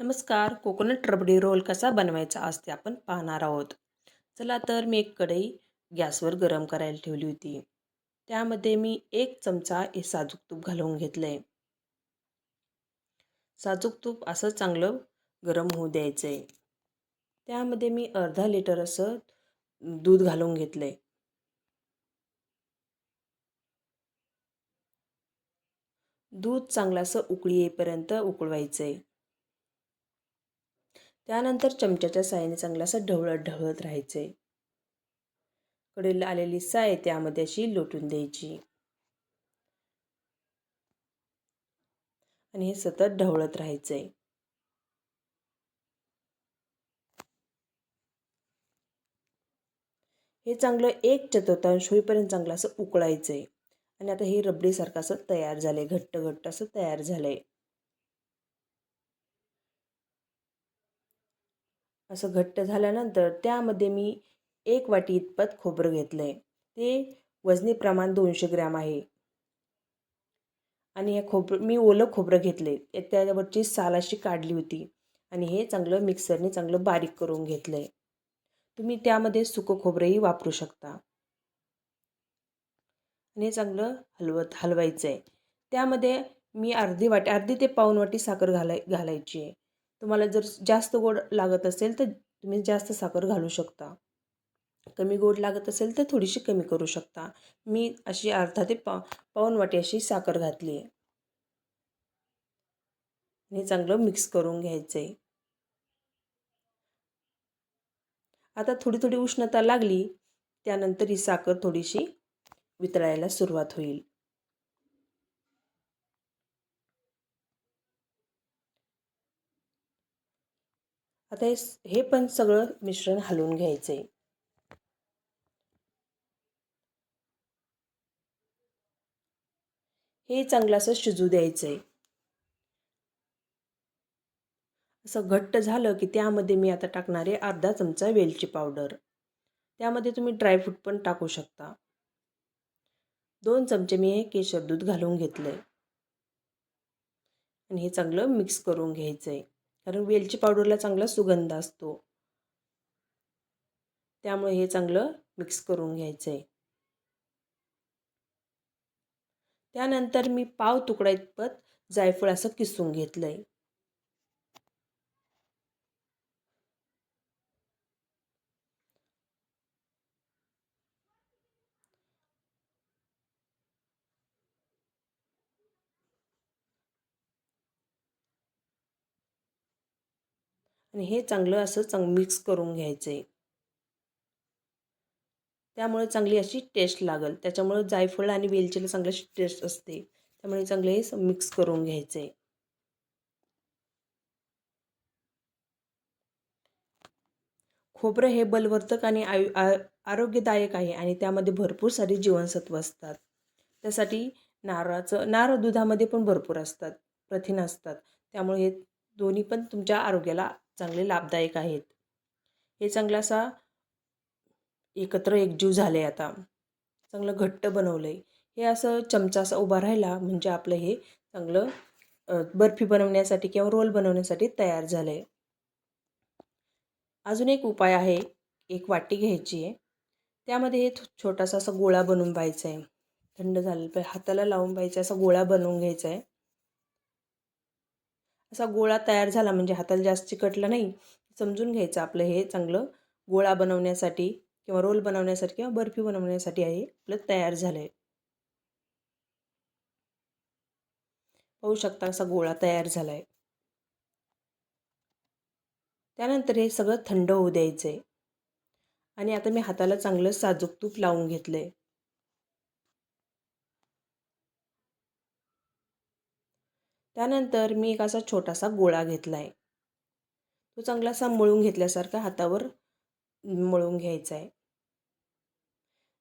नमस्कार. Coconut rabri role कसा बनवायचा आज ते आपण पाहणार आहोत. चला तर मी एक कढई गॅसवर गरम करायला ठेवली होती. त्यामध्ये मी एक चमचा हे साजूक तूप घालवून घेतलं आहे साजूक तूप असं चांगलं गरम होऊ द्यायचं आहे त्यामध्ये मी अर्धा लिटर असं दूध घालून घेतलं आहे दूध चांगलं असं उकळी येईपर्यंत उकळवायचं आहे त्यानंतर चमच्याच्या साहाय्याने चांगलं असं ढवळत ढवळत राहायचं. आहे कडेला आलेली साय त्यामध्ये अशी लोटून द्यायची. आणि हे सतत ढवळत राहायचं. आहे हे चांगलं एक चतुर्थांश होईपर्यंत चांगलं असं उकळायचं. आहे आणि आता हे रबडीसारखं असं तयार झालं आहे घट्ट घट्ट असं तयार झालं. आहे असं घट्ट झाल्यानंतर त्यामध्ये मी एक वाटी इतपत खोबरं घेतलं आहे ते वजनी प्रमाण दोनशे ग्रॅम आहे. आणि हे खोबरं मी ओलं खोबरं घेतले त्यावरची साल अशी काढली होती. आणि हे चांगलं मिक्सरने चांगलं बारीक करून घेतलं आहे तुम्ही त्यामध्ये सुकं खोबरंही वापरू शकता. आणि हे चांगलं हलवत हलवायचं आहे त्यामध्ये मी अर्धी वाटी अर्धी ते पाऊन वाटी साखर घालाय घालायची आहे. तुम्हाला जर जास्त गोड लागत असेल तर तुम्ही जास्त साखर घालू शकता. कमी गोड लागत असेल तर थोडीशी कमी करू शकता. मी अशी अर्धा ते पा पाऊनवाटी अशी साखर घातली आहे. हे चांगलं मिक्स करून घ्यायचं आहे आता थोडी थोडी उष्णता लागली त्यानंतर ही साखर थोडीशी वितळायला सुरुवात होईल. आता हे हे पण सगळं मिश्रण हलवून घ्यायचं आहे हे चांगलं असं शिजू द्यायचं आहे असं घट्ट झालं की त्यामध्ये मी आता टाकणारे अर्धा चमचा वेलची पावडर. त्यामध्ये तुम्ही ड्रायफ्रूट पण टाकू शकता. दोन चमचे मी हे केशर दूध घालून घेतलं आहे आणि हे चांगलं मिक्स करून घ्यायचं आहे कारण वेलची पावडरला चांगला सुगंध असतो. त्यामुळे हे चांगलं मिक्स करून घ्यायचं आहे त्यानंतर मी पाव तुकडा इतपत जायफळ असं किसून घेतलं आहे आणि हे चांगलं असं चांग मिक्स करून घ्यायचं आहे त्यामुळे चांगली अशी टेस्ट लागेल. त्याच्यामुळे जायफळ आणि वेलचीला चांगली अशी टेस्ट असते. त्यामुळे चांगले हे मिक्स करून घ्यायचं आहे खोबरं हे बलवर्धक आणि आयु आरोग्यदायक आहे आणि त्यामध्ये भरपूर सारी जीवनसत्व असतात. त्यासाठी नारळाचं नारळ दुधामध्ये पण भरपूर असतात. प्रथिन असतात. त्यामुळे हे दोन्ही पण तुमच्या आरोग्याला चांगले लाभदायक आहेत. हे चांगला असा एकत्र एकजीव झाले आता. चांगलं घट्ट बनवलं आहे हे असं चमचा असा उभा राहिला म्हणजे आपलं हे चांगलं बर्फी बनवण्यासाठी किंवा रोल बनवण्यासाठी तयार झालं आहे अजून एक उपाय आहे एक वाटी घ्यायची आहे. त्यामध्ये हे छोटासा असा गोळा बनवून पाहायचा आहे थंड झालं पाहिजे हाताला लावून पाहिजे असा गोळा बनवून घ्यायचा आहे असा गोळा तयार झाला म्हणजे हाताला जास्त चिकटला नाही समजून घ्यायचं आपलं हे चांगलं गोळा बनवण्यासाठी किंवा रोल बनवण्यासाठी किंवा बर्फी बनवण्यासाठी आहे आपलं तयार झालं आहे पाहू शकता असा गोळा तयार झाला आहे त्यानंतर हे सगळं थंड होऊ द्यायचं आहे आणि आता मी हाताला चांगलं साजूक तूप लावून घेतलं आहे त्यानंतर मी एक असा छोटासा गोळा घेतला आहे तो चांगला असा मळून घेतल्यासारखा हातावर मळून घ्यायचा आहे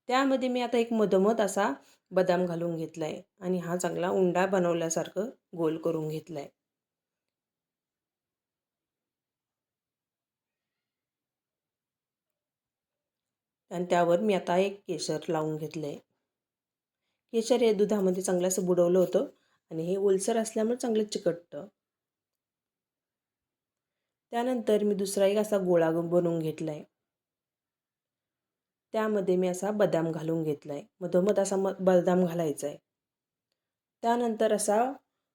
त्यामध्ये मी आता एक मधोमध असा बदाम घालून घेतला आहे आणि हा चांगला उंडा बनवल्यासारखं गोल करून घेतला आहे आणि त्यावर मी आता एक केशर लावून घेतलं आहे केशर हे दुधामध्ये चांगलं असं बुडवलं होतं. आणि हे ओलसर असल्यामुळे चांगलं चिकटतं. त्यानंतर मी दुसरा एक असा गोळा बनवून घेतला आहे त्यामध्ये मी असा बदाम घालून घेतला आहे मधोमध असा म बदाम घालायचा आहे त्यानंतर असा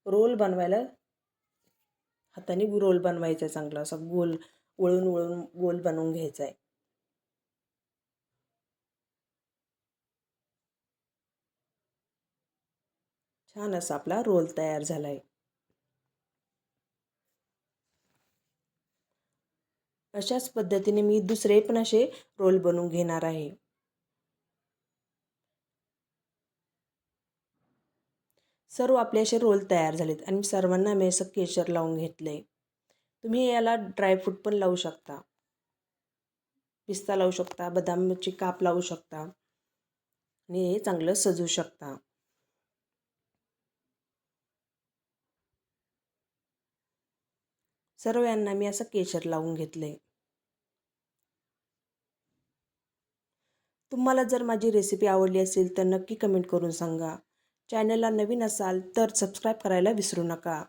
रोल बनवायला हाताने रोल बनवायचा आहे चांगला. असा गोल वळून वळून गोल बनवून घ्यायचा आहे छान असा आपला रोल तयार झाला आहे अशाच पद्धतीने मी दुसरे पण असे रोल बनवून घेणार आहे. सर्व आपले असे रोल तयार झालेत आणि सर्वांना मी असं केशर लावून घेतलं आहे तुम्ही याला ड्रायफ्रूट पण लावू शकता. पिस्ता लावू शकता बदामची काप लावू शकता. आणि हे चांगलं सजू शकता. सर्व यांना मी असं केशर लावून घेतले तुम्हाला जर माझी रेसिपी आवडली असेल तर नक्की कमेंट करून सांगा. चॅनलला नवीन असाल तर सबस्क्राईब करायला विसरू नका.